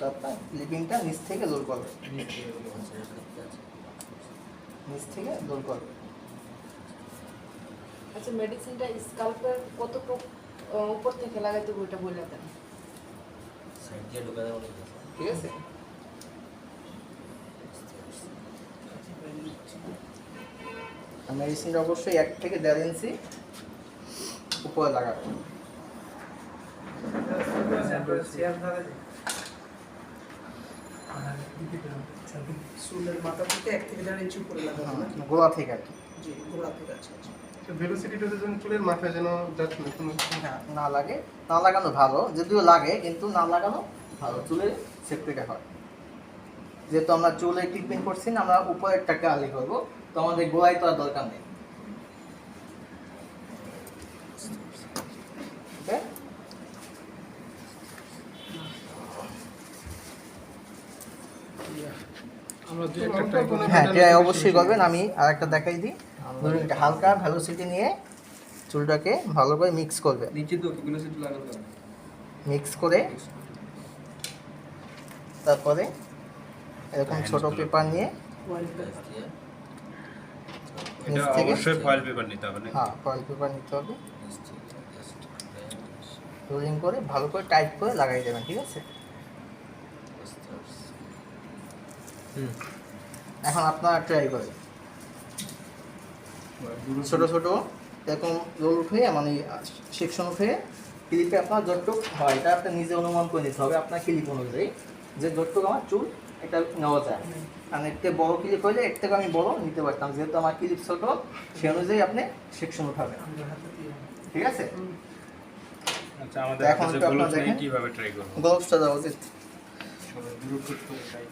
তো আপনার ক্লিপিংটা নিচ থেকে লোড করবে নিচ থেকে লোড করবে আচ্ছা মেডিসিনটা স্কাল্পের আহ, উপর থেকে লাগাইতে ওইটা বলে দেন। ঠিক আছে। মেডিসিনটা অবশ্যই এক থেকে দেড় ইঞ্চি উপরে লাগাবে। চুলের মাথা থেকে এক থেকে দেড় ইঞ্চি উপরে লাগাবো না হ্যাঁ, গোড়া থেকে আর কি। জি গোড়া থেকে আচ্ছা আচ্ছা ভেলোসিটিটা যেন চুলের মাথায় যেন কোনো হ্যাঁ, না লাগে। না লাগানো ভালো যদিও লাগে কিন্তু না লাগানো ভালো। চুলের সেফটিটা হয়। যেহেতু আমরা চুলে ট্রিটমেন্ট করছি না আমরা উপরেরটাকে আলি করব তো আমাদের গোড়ায় তো আর দরকার নেই ওকে আমরা দুই একটা ট্রাই করি হ্যাঁ ট্রাই অবশ্যই করবেন আমি আরেকটা দেখাই দিই। ধরুন হালকা ভ্যালোসিটি নিয়ে চুলটাকে ভালো করে মিক্স করবে মিক্স করে তারপরে এরকম ছোট পেপার নিয়ে অবশ্যই ফয়েল পেপার নিতে হবে হ্যাঁ ফয়েল পেপার নিতে হবে। নিচ থেকে just রোলিং করে ভালো করে টাইট করে লাগাই দেবেন ঠিক আছে। এখন আপনারা ট্রাই করেন। ছোট ছোট এরকম রোল উঠে মানে সেকশন উঠে ক্লিপে আপনার যতটুক হয় এটা আপনি নিজে অনুমান করে নিতে হবে আপনার ক্লিপ অনুযায়ী। যে যতটুক আমার চুল এটা নেওয়া যায়। কারণ এর থেকে বড় ক্লিপ হলে এর থেকে আমি বড় নিতে পারতাম যেহেতু আমার ক্লিপ ছোট সে অনুযায়ী আপনি সেকশন উঠাবেন। ঠিক আছে? আচ্ছা আমাদের এখন আপনারা। কীভাবে ট্রাই করব? গ্লোভসটা দেওয়া উচিত। সবাই ট্রাই